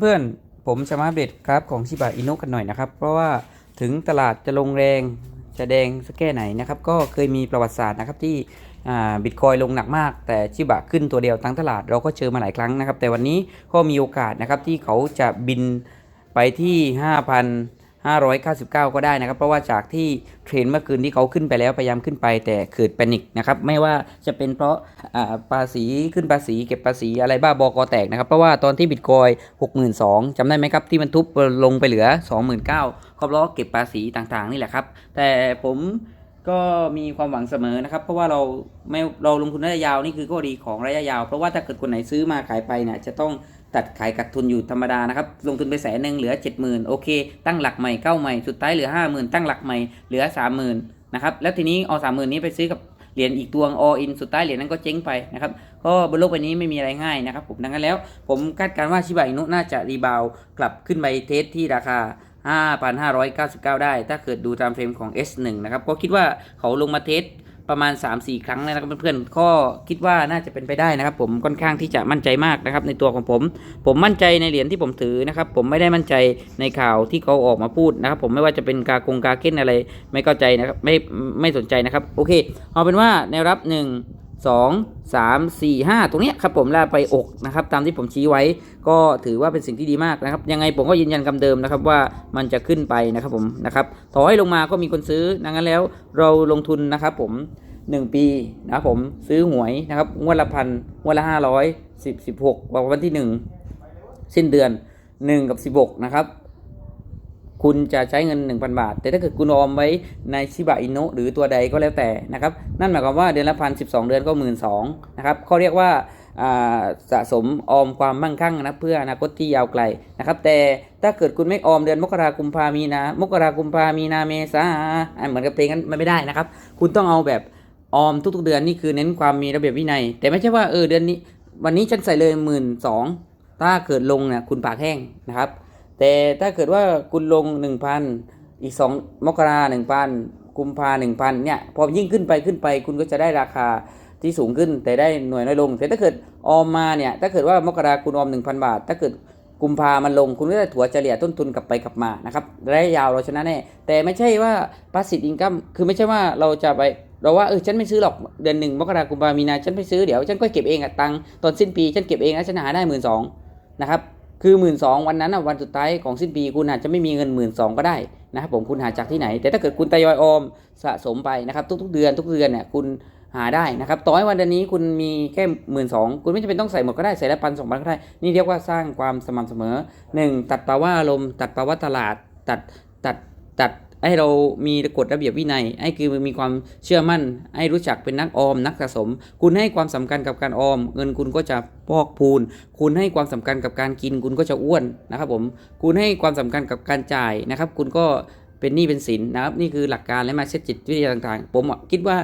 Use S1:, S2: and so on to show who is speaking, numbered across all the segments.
S1: เพื่อนๆ ผมจะมาอัปเดตกราฟของชิบะอินุกันหน่อยนะครับ เพราะว่าถึงตลาดจะลงแรงจะแดงสักแค่ไหนนะครับ ก็เคยมีประวัติศาสตร์นะครับที่บิตคอยลงหนักมาก แต่ชิบะขึ้นตัวเดียวทั้งตลาดเราก็เจอมาหลายครั้งนะครับ แต่วันนี้ก็มีโอกาสนะครับที่เขาจะบินไปที่ 599 ก็ได้นะครับ เพราะว่าจากที่เทรนเมื่อคืนที่เขาขึ้นไปแล้วพยายามขึ้นไปแต่เกิดแพนิคนะครับไม่ว่าจะเป็นเพราะอ่าภาษีขึ้นภาษีเก็บภาษีอะไรบ้าบอกอแตกนะครับ เพราะว่าตอนที่บิตคอย 62,000จำได้ไหมครับ ที่มันทุบลงไปเหลือ 29,000เขาล้อเก็บภาษีต่างๆ นี่แหละครับ แต่ผมก็มีความหวังเสมอนะครับ เพราะว่าเราไม่เราลงทุนระยะยาวนี่คือข้อดีของระยะยาว เพราะว่าถ้าเกิดคนไหนซื้อมาขายไปเนี่ยจะต้อง ตัดขายกัดทุนอยู่ธรรมดานะครับ ลงทุนไปแสนหนึ่งเหลือ 70,000 โอเค ตั้งหลักใหม่เก้าใหม่ สุดท้ายเหลือ 50,000 ตั้งหลักใหม่เหลือ 30,000 นะครับ แล้วทีนี้เอา30,000 นี้ไปซื้อกับเหรียญอีกตัวออินสุดท้ายเหรียญนั้นก็เจ๊งไปนะครับก็บนโลกใบนี้ไม่มีอะไรง่ายนะครับผมดังนั้นแล้ว ผมคาดการณ์ว่าชิบะอินุน่าจะรีบาวกลับขึ้นไปเทสที่ราคา5,599 ได้ ถ้าเกิดดูตามเฟรมของ S1 นะครับ ก็คิดว่าเขาลงมาเทส ประมาณ 3-4 ครั้งแล้วนะครับเพื่อนๆก็คิดว่าน่าจะเป็นไปได้นะครับ ผมค่อนข้างที่จะมั่นใจมากนะครับ ในตัวของผม ผมมั่นใจในเหรียญที่ผมถือนะครับ ผมไม่ได้มั่นใจในข่าวที่เขาออกมาพูดนะครับ ผมไม่ว่าจะเป็นกากงกาเก้นอะไร ไม่เข้าใจนะครับไม่ไม่สนใจนะครับ โอเค เอาเป็นว่าแนวรับ 1 2 3 4 5 ตรงนี้ครับผมลาไปอกนะครับ ตามที่ผมชี้ไว้ก็ถือว่าเป็นสิ่งที่ดีมากนะครับ ยังไงผมก็ยืนยันคำเดิมนะครับว่ามันจะขึ้นไปนะครับผมนะครับต่อให้ลงมาก็มีคนซื้อดังนั้นแล้วเราลงทุนนะครับผม 1 ปีนะครับผมซื้อหวยนะครับงวดละพันงวดละห้าร้อยสิบสิบหกวันที่ 1 สิ้นเดือน 1 กับ 16 นะครับ คุณจะใช้เงิน 1,000 บาท แต่ถ้าเกิดคุณออมไว้ในชิบะอินุหรือตัวใดก็แล้วแต่นะครับ นั่นหมายความว่าเดือนละพันสิเดือนก็หมื่นสองนะครับเขาเรียกว่าสะสมออมความมั่งคั่งนะเพื่ออนาคตที่ยาวไกลนะครับ แต่ถ้าเกิดคุณไม่ออมเดือนมกราคมพามีนามกราคมพามีนาเมษาอ่าเหมือนกับเพลงนั้นมันไม่ได้นะครับ คุณต้องเอาแบบออมทุกๆ เดือนนี่คือเน้นความมีระเบียบวินัย แต่ไม่ใช่ว่าเออเดือนนี้ วันนี้ฉันใส่เลยหมื่นสองถ้าเกิดลงเนี่ยคุณปากแห้งนะครับ แต่ถ้าเกิดว่าคุณลง 1,000 อีก 2 มกราหนึ่งพันกุมภาหนึ่งพันเนี่ยพอยิ่งขึ้นไปขึ้นไป คุณก็จะได้ราคาที่สูงขึ้น แต่ได้หน่วยน้อยลง แต่ถ้าเกิดออมมาเนี่ยถ้าเกิดว่ามกราคุณออม 1,000 บาท ถ้าเกิดกุมภามันลงคุณก็ได้ถัวเฉลี่ยต้นทุนกลับไปกลับมานะครับระยะยาวเราชนะแน่แต่ไม่ใช่ว่า passive income คือไม่ใช่ว่าเราจะไปเราว่าเออฉันไม่ซื้อหรอกเดือนหนึ่งมกราคมกุมภามีนาฉันไม่ซื้อเดี๋ยวฉันก็เก็บเองอะตังตอนสิ้นปีฉันเก็บเองแล้วฉันหาได้หมื่นสองนะครับ คือหมื่นสองวันนั้นนะวันสุดท้ายของสิ้นปีคุณอาจจะไม่มีเงินหมื่นสองก็ได้นะครับผมคุณหาจากที่ไหน แต่ถ้าเกิดคุณตยอยออมสะสมไปนะครับ ทุก ๆ เดือนทุกเดือนเนี่ยคุณหาได้นะครับต่อให้วันเดือนนี้คุณมีแค่หมื่นสองคุณไม่จำเป็นต้องใส่หมดก็ได้ใส่ละพันสองพันก็ได้ นี่เรียกว่าสร้างความสม่ำเสมอหนึ่งตัดภาวะอารมณ์ตัดภาวะตลาดตัดตัดตัด ให้เรามีกฎระเบียบวินัย ให้คือมีความเชื่อมั่น ให้รู้จักเป็นนักออม นักสะสม คุณให้ความสำคัญกับการออม เงินคุณก็จะพอกพูน คุณให้ความสำคัญกับการกิน คุณก็จะอ้วนนะครับผม คุณให้ความสำคัญกับการจ่ายนะครับ คุณก็เป็นหนี้เป็นสินนะครับ นี่คือหลักการและมาเช็ดจิตวิทยาต่างๆ ผมคิดว่า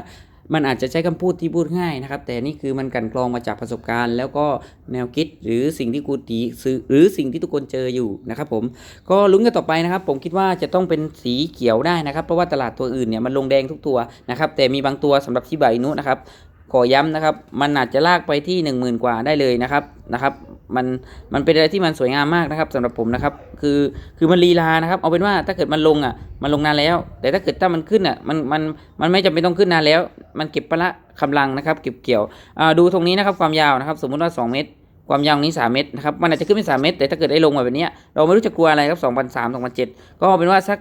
S1: มันอาจจะใช้คำพูดที่พูดง่ายนะครับ แต่นี่คือมันกันกรองมาจากประสบการณ์ แล้วก็แนวคิดหรือสิ่งที่กูตีซื้อหรือสิ่งที่ทุกคนเจออยู่นะครับผมก็ลุ้นกันต่อไปนะครับ ผมคิดว่าจะต้องเป็นสีเขียวได้นะครับ เพราะว่าตลาดตัวอื่นเนี่ยมันลงแดงทุกตัวนะครับแต่มีบางตัวสำหรับชิบะอินุนะครับ ขอย้ำนะครับ มันอาจจะลากไปที่ 1 0,000 กว่าได้เลยนะครับนะครับ มันมันเป็นอะไรที่มันสวยงามมากนะครับสำหรับผมนะครับ คือคือมันลีลานะครับ เอาเป็นว่าถ้าเกิดมันลงอะ มันลงนานแล้ว แต่ถ้าเกิดถ้ามันขึ้นอะมันมันมันไม่จำเป็นต้องขึ้นนานแล้ว มันเก็บปละกำลังนะครับเก็บเกี่ยวอ่าดูตรงนี้นะครับความยาวนะครับ สมมุติว่า 2 เมตรความยาวนี้ 3 เมตรนะครับ มันอาจจะขึ้นเป็น 3 เมตร แต่ถ้าเกิดได้ลงมาแบบนี้ เราไม่รู้จะกลัวอะไรครับ 2003 2007ก็เอาเป็นว่าสัก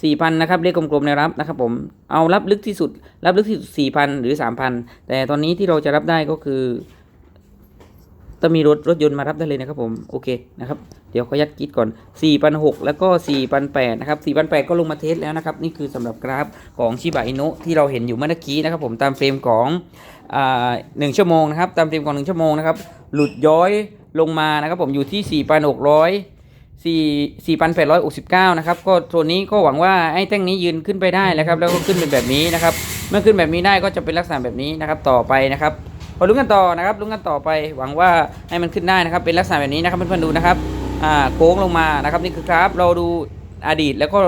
S1: 4,000นะครับเลขกลมๆในรับนะครับผมเอารับลึกที่สุด รับลึกที่สุด4,000 หรือ 3,000 แต่ตอนนี้ที่เราจะรับได้ก็คือต้องมีรถรถยนต์มารับได้เลยนะครับผมโอเคนะครับเดี๋ยวขอยัดกิดก่อน4,600แล้วก็4,800นะครับ4,800ก็ลงมาเทสแล้วนะครับ นี่คือสำหรับกราฟของชิบะอินุที่เราเห็นอยู่เมื่อกี้นะครับผมตามเฟรมของหนึ่งชั่วโมงนะครับตามเฟรมของหนึ่งชั่วโมงนะครับหลุดย้อยลงมานะครับผมอยู่ที่ 4,600 4 4,869 นะครับ ก็ตัวนี้ก็หวังว่าไอ้แท่งนี้ยืนขึ้นไปได้แล้วครับ แล้วก็ขึ้นเป็นแบบนี้นะครับ เมื่อขึ้นแบบนี้ได้ก็จะเป็นลักษณะแบบนี้นะครับ ต่อไปนะครับพอลุ้นกันต่อนะครับลุ้นกันต่อไป หวังว่าให้มันขึ้นได้นะครับ เป็นลักษณะแบบนี้นะครับเพื่อนๆดูนะครับ อ่าโค้งลงมานะครับนี่คือครับ เราดูอดีตแล้วก็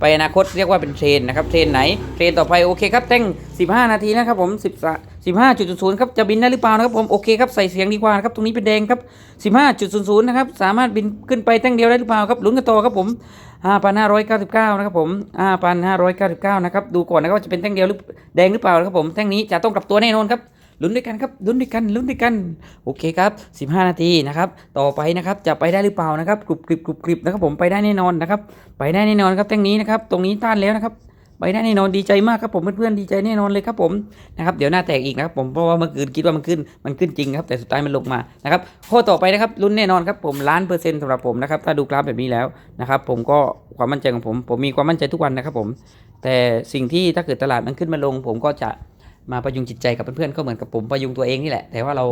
S1: ไปอนาคตเรียกว่าเป็นเทรนนะครับ เทรนไหน เทรนต่อไปโอเคครับแท่ง 15 นาทีนะครับผม10 15.00ครับจะบินได้หรือเปล่านะครับผมโอเคครับใส่เสียงดีกว่านะครับตรงนี้เป็นแดงครับ 15.00นะครับสามารถบินขึ้นไปแท่งเดียวได้หรือเปล่าครับลุ้นกันต่อครับผม5,599นะครับผม5,599นะครับดูก่อนนะครับว่าจะเป็นแท่งเดียวหรือแดงหรือเปล่านะครับผมแท่งนี้จะต้องกลับตัวแน่นอนครับลุ้นด้วยกันครับลุ้นด้วยกันลุ้นด้วยกันโอเคครับ 15 นาทีนะครับต่อไปนะครับจะไปได้หรือเปล่านะครับกรุบกริบกรุบกริบนะครับผมไปได้แน่นอนนะครับไปได้แน่นอนครับแท่งนี้นะครับตรงนี้ต้านแล้วนะครับ ไปได้แน่นอนดีใจมากครับผมเพื่อนๆดีใจแน่นอนเลยครับผมนะครับเดี๋ยวหน้าแตกอีกนะครับผมเพราะว่าเมื่อคืนคิดว่ามันขึ้นมันขึ้นจริงครับแต่สุดท้ายมันลงมานะครับข้อต่อไปนะครับลุ้นแน่นอนครับผมล้านเปอร์เซ็นต์สำหรับผมนะครับถ้าดูกราฟแบบนี้แล้วนะครับผมก็ความมั่นใจของผมผมมีความมั่นใจทุกวันนะครับผมแต่สิ่งที่ถ้าเกิดตลาดมันขึ้นมาลง ผมก็จะมาประยุงจิตใจกับเพื่อนๆก็เหมือนกับผมประยุงตัวเองนี่แหละ แต่ว่าเรา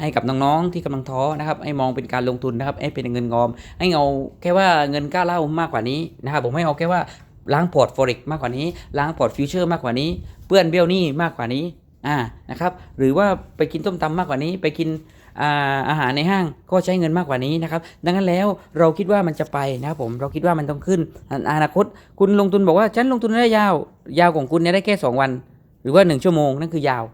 S1: ให้กับน้องๆที่กำลังท้อนะครับให้มองเป็นการลงทุนนะครับให้เป็นเงินงอม ให้เอาแค่ว่าเงินกล้าเล่ามากกว่านี้นะครับผมให้เอาแค่ว่า ล้างพอร์ต forex มากกว่านี้ ล้างพอร์ตฟิวเจอร์มากกว่านี้ เปื้อนเบี้ยวนี้มากกว่านี้อ่านะครับหรือว่าไปกินต้มตำมากกว่านี้ ไปกินอาหารในห้างก็ใช้เงินมากกว่านี้นะครับดังนั้นแล้วเราคิดว่ามันจะไปนะครับผมเราคิดว่ามันต้องขึ้นอนาคต คุณลงทุนบอกว่าฉันลงทุนได้ยาว ยาวของคุณเนี่ยได้แค่ 2 วัน หรือว่า 1 ชั่วโมงนั่นคือยาว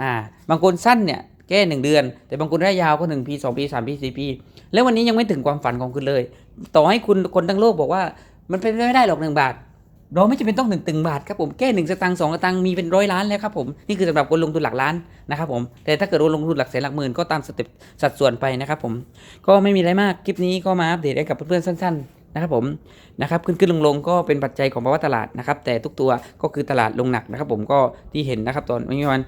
S1: อ่าบางคนสั้นเนี่ยแค่หนึ่งเดือน แต่บางคนได้ยาวก็หนึ่งปีสองปีสามปีสี่ปี แล้ววันนี้ยังไม่ถึงความฝันของคุณเลย ต่อให้คุณคนทั้งโลกบอกว่า มันเป็นไปไม่ได้หรอกหนึ่งบาท เราไม่จำเป็นต้องหนึ่งตึงบาทครับผมแค่หนึ่งสตางค์สองสตางค์มีเป็นร้อยล้านแล้วครับผมนี่คือสำหรับคนลงทุนหลักล้านนะครับผมแต่ถ้าเกิดว่าลงทุนหลักแสนหลักหมื่นก็ตามสเต็ปสัดส่วนไปนะครับผมก็ไม่มีอะไรมากคลิปนี้ก็มาอัปเดตให้กับเพื่อนๆสั้น ๆนะครับผมนะครับขึ้นขึ้นลงลงๆก็เป็นปัจจัยของภาวะตลาดนะครับแต่ทุกตัวก็คือตลาดลงหนักนะครับผมก็ที่เห็นนะครับตอนเมื่อวัน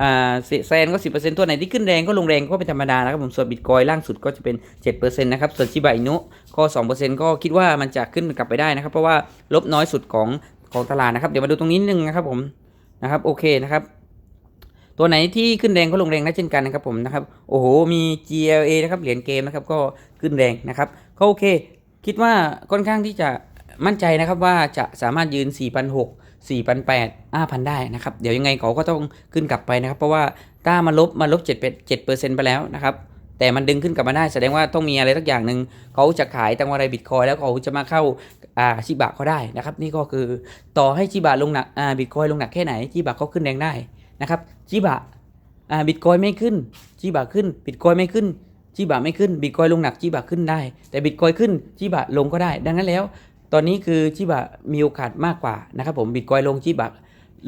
S1: อ่าแซนก็ 10%ตัวไหนที่ขึ้นแรงก็ลงแรงก็เป็นธรรมดานะครับผมส่วนบิตคอยล่างสุดก็จะเป็น 7%นะครับส่วนชิบะอินุก็ 2%ก็คิดว่ามันจะขึ้นกลับไปได้นะครับ เพราะว่าลบน้อยสุดของของตลาดนะครับ เดี๋ยวมาดูตรงนี้นิดนึงนะครับผมนะครับโอเคนะครับตัวไหนที่ขึ้นแรงก็ลงแรงได้เช่นกันนะครับผมนะครับโอ้โหมี GLA นะครับเหรียญเกมนะครับก็ขึ้นแรงนะครับก็โอเค คิดว่าค่อนข้างที่จะมั่นใจนะครับว่าจะสามารถยืน 4,600 4,800 5,000 ได้นะครับ เดี๋ยวยังไงเขาก็ต้องขึ้นกลับไปนะครับ เพราะว่าถ้ามาลบมาลบ7 7ไปแล้วนะครับแต่มันดึงขึ้นกลับมาได้แสดงว่าต้องมีอะไรสักอย่างหนึ่งเขาจะขายตังวารายบิตคอยแล้วเขาจะมาเข้าอ่าชิบะเขาได้นะครับ นี่ก็คือต่อให้ชิบะลงหนักอ่าบิตคอยลงหนักแค่ไหนชิบะเขาขึ้นแรงได้นะครับชิบะอ่าบิตคอยไม่ขึ้นชิบะขึ้นบิตคอยไม่ขึ้นชิบะไม่ขึ้นบิตคอยลงหนักชิบะขึ้นได้ แต่บิตคอยขึ้นชิบะลงก็ได้ ดังนั้นแล้ว ตอนนี้คือชิบะมีโอกาสมากกว่านะครับผมบิตคอยลงชิบะ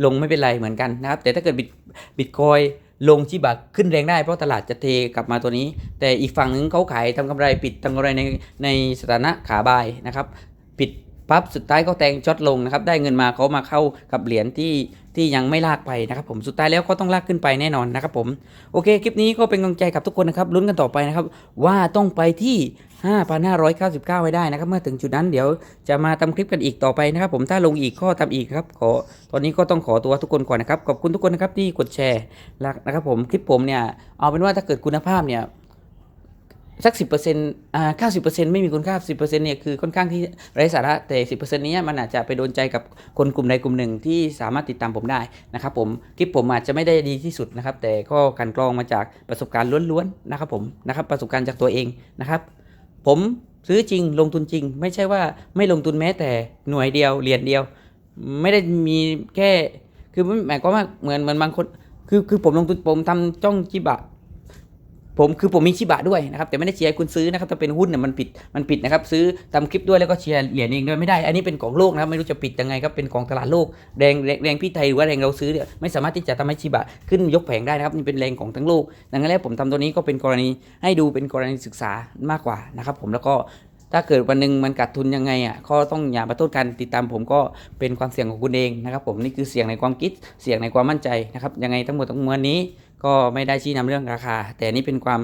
S1: ลงไม่เป็นไรเหมือนกันนะครับ แต่ถ้าเกิดบิตบิตคอยลงชิบะขึ้นแรงได้เพราะตลาดจะเทกลับมาตัวนี้ แต่อีกฝั่งนึงเขาขายทำกำไรปิดทำกำไรในในสถานะขาบายนะครับ ปิดปั๊บสุดท้ายก็แทงช็อตลงนะครับ ได้เงินมาเขามาเข้ากับเหรียญที่ ที่ยังไม่ลากไปนะครับผมสุดท้ายแล้วก็ต้องลากขึ้นไปแน่นอนนะครับผมโอเคคลิปนี้ก็เป็นกำลังใจกับทุกคนนะครับลุ้นกันต่อไปนะครับว่าต้องไปที่ 5,599 ไว้ได้นะครับเมื่อถึงจุดนั้นเดี๋ยวจะมาทำคลิปกันอีกต่อไปนะครับผมถ้าลงอีกข้อทำอีกครับขอตอนนี้ก็ต้องขอตัวทุกคนก่อนนะครับขอบคุณทุกคนนะครับที่กดแชร์รักนะครับผมคลิปผมเนี่ยเอาเป็นว่าถ้าเกิดคุณภาพเนี่ย สักสิบเปอร์เซ็นต์อ่าเก้าสิบเปอร์เซ็นต์ไม่มีคุณค่าสิบเปอร์เซ็นต์เนี่ยคือค่อนข้างที่ไร้สาระแต่สิบเปอร์เซ็นต์นี้มันอาจจะไปโดนใจกับคนกลุ่มใดกลุ่มหนึ่งที่สามารถติดตามผมได้นะครับผมคลิปผมอาจจะไม่ได้ดีที่สุดนะครับ แต่ก็กลันกรองมาจากประสบการณ์ล้วนๆนะครับผมนะครับประสบการณ์จากตัวเองนะครับ ผมซื้อจริงลงทุนจริง ไม่ใช่ว่าไม่ลงทุนแม้แต่หน่วยเดียวเหรียญเดียว ไม่ได้มีแค่คือหมายความว่าเหมือนเหมือนบางคนคือคือผมลงทุนผมทำจ้องจิบะ ผมคือผมมีชิบะด้วยนะครับแต่ไม่ได้เชียร์ให้คุณซื้อนะครับถ้าเป็นหุ้นเนี่ยมันผิดมันผิดนะครับซื้อทำคลิปด้วยแล้วก็เชียร์เหรียญเองด้วยไม่ได้ อันนี้เป็นของโลกนะครับไม่รู้จะปิดยังไงครับเป็นของตลาดโลกแรงแรงแรงพี่ไทยหรือว่าแรงเราซื้อเนี่ยไม่สามารถที่จะทำให้ชิบะขึ้นยกแผงได้นะครับนี่เป็นแรงของทั้งโลก ดังนั้นแล้วผมทำตัวนี้ก็เป็นกรณีให้ดูเป็นกรณีศึกษามากกว่านะครับผมแล้วก็ถ้าเกิดวันหนึ่งมันขาดทุนยังไงอะก็ต้องอย่ามาโทษกันติดตามผมก็เป็นความเสี่ยงของคุณเองนะครับผมนี่คือเสี่ยงในความคิดเสี่ยงในความมั่นใจนะครับยังไงทั้งหมดทั้งมวลนี้ ก็ไม่ได้ชี้นำเรื่องราคา แต่นี่เป็นความ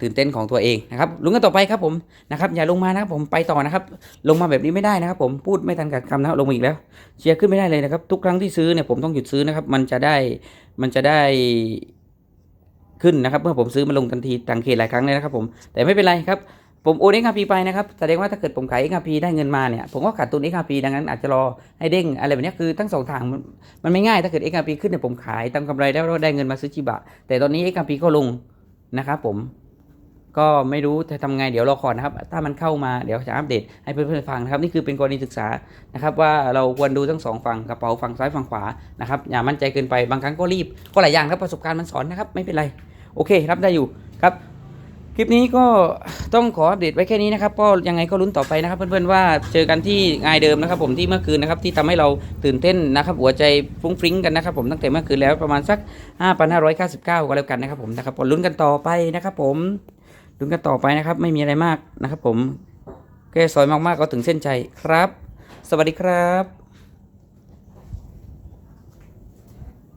S1: ตื่นเต้นของตัวเองนะครับลุ้นกันต่อไปครับผมนะครับอย่าลงมานะครับผมไปต่อนะครับ ลงมาแบบนี้ไม่ได้นะครับ ผมพูดไม่ทันกัดคำนะครับลงมาอีกแล้ว เชียร์ขึ้นไม่ได้เลยนะครับ ทุกครั้งที่ซื้อเนี่ยผมต้องหยุดซื้อนะครับ มันจะได้มันจะได้ขึ้นนะครับ เมื่อผมซื้อมันลงทันทีต่างเขตหลายครั้งเลยนะครับผมแต่ไม่เป็นไรครับ ผมโอน XRP ไปนะครับ แสดงว่าถ้าเกิดผมขาย XRP ได้เงินมาเนี่ย ผมก็ขาดทุน XRP ดังนั้นอาจจะรอให้เด้งอะไรแบบนี้คือทั้งสองทางมันไม่ง่าย ถ้าเกิด XRP ขึ้นเนี่ยผมขายตามกำไรได้แล้วได้เงินมาซื้อจิบะ แต่ตอนนี้ XRP ก็ลงนะครับผม ก็ไม่รู้จะทำไงเดี๋ยวรอก่อนนะครับ ถ้ามันเข้ามาเดี๋ยวจะอัปเดตให้เพื่อนๆฟังนะครับ นี่คือเป็นกรณีศึกษานะครับว่าเราควรดูทั้งสองฝั่งกระเป๋าฝั่งซ้ายฝั่งขวานะครับ อย่ามั่นใจเกินไป บางครั้งก็รีบ ก็หลายอย่างครับประสบการณ์มันสอนนะครับ ไม่เป็นไร โอเค รับได้อยู่ครับ คลิปนี้ก็ต้องขออัปเดตไว้แค่นี้นะครับก็ยังไงก็ลุ้นต่อไปนะครับ เพื่อนๆว่าเจอกันที่งานเดิมนะครับ ผมที่เมื่อคืนนะครับที่ทำให้เราตื่นเต้นนะครับ หัวใจฟุ้งฟริ้งกันนะครับผมตั้งแต่เมื่อคืนแล้วประมาณสัก 5,599 ก็แล้วกันนะครับ ผมนะครับก็ลุ้นกันต่อไปนะครับ ผมลุ้นกันต่อไปนะครับ ไม่มีอะไรมากนะครับ ผมแค่ซอยมากๆก็ถึงเส้นชัยครับ สวัสดีครับ